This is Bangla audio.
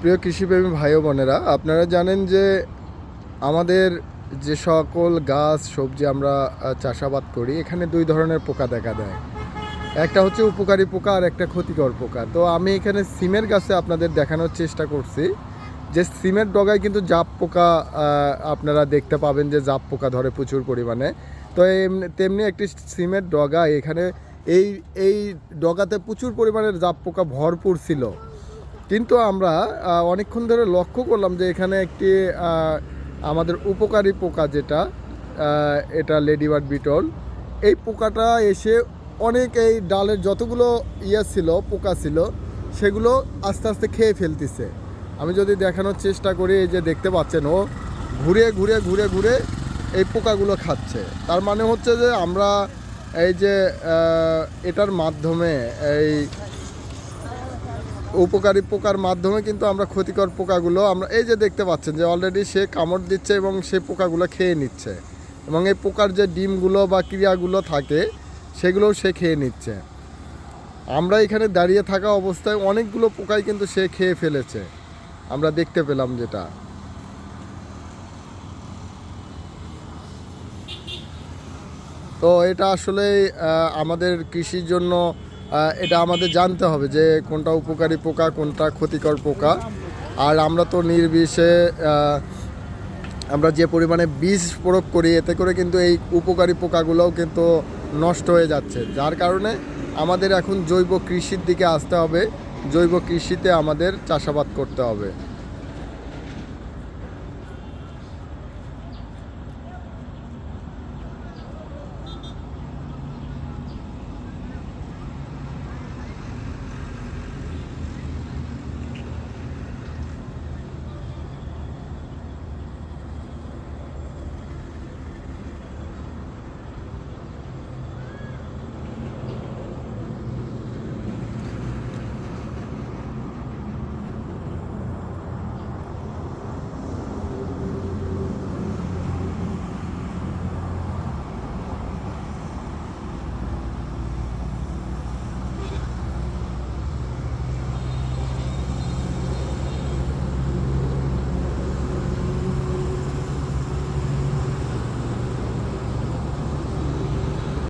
প্রিয় কৃষিপ্রেমী ভাই বোনেরা, আপনারা জানেন যে আমাদের যে সকল গাছ, সবজি আমরা চাষাবাদ করি, এখানে দুই ধরনের পোকা দেখা দেয়। একটা হচ্ছে উপকারী পোকা আর একটা ক্ষতিকর পোকা। তো আমি এখানে সিমের গাছে আপনাদের দেখানোর চেষ্টা করছি। যে সিমের ডগায় কিন্তু জাপ পোকা আপনারা দেখতে পাবেন যে জাপ পোকা ধরে প্রচুর পরিমাণে। তো তেমনি একটি সিমের ডগা এখানে, এই এই ডগাতে প্রচুর পরিমাণের জাপ পোকা ভরপুর ছিল। কিন্তু আমরা অনেকক্ষণ ধরে লক্ষ্য করলাম যে এখানে একটি আমাদের উপকারী পোকা যেটা এটা লেডিবার্ড বিটল, এই পোকাটা এসে অনেক এই ডালের যতগুলো ইয়ে ছিল, পোকা ছিল, সেগুলো আস্তে আস্তে খেয়ে ফেলতেছে। আমি যদি দেখানোর চেষ্টা করি, এই যে দেখতে পাচ্ছেন ও, ঘুরে ঘুরে ঘুরে ঘুরে এই পোকাগুলো খাচ্ছে। তার মানে হচ্ছে যে আমরা এই যে এটার মাধ্যমে এই উপকারী পোকার মাধ্যমে কিন্তু আমরা ক্ষতিকর পোকাগুলো আমরা এই যে দেখতে পাচ্ছেন যে অলরেডি সে কামড় দিচ্ছে এবং সে পোকাগুলো খেয়ে নিচ্ছে। এবং এই পোকার যে ডিমগুলো বা ক্রিয়াগুলো থাকে, সেগুলোও সে খেয়ে নিচ্ছে। আমরা এখানে দাঁড়িয়ে থাকা অবস্থায় অনেকগুলো পোকাই কিন্তু সে খেয়ে ফেলেছে। আমরা দেখতে পেলাম যেটা। তো এটা আসলে আমাদের কৃষির জন্য এটা আমাদের জানতে হবে যে কোনটা উপকারী পোকা, কোনটা ক্ষতিকর পোকা। আর আমরা তো নির্বিষে আমরা যে পরিমাণে বীজ প্রয়োগ করি, এতে করে কিন্তু এই উপকারী পোকাগুলোও কিন্তু নষ্ট হয়ে যাচ্ছে। যার কারণে আমাদের এখন জৈব কৃষির দিকে আসতে হবে। জৈব কৃষিতে আমাদের চাষাবাদ করতে হবে।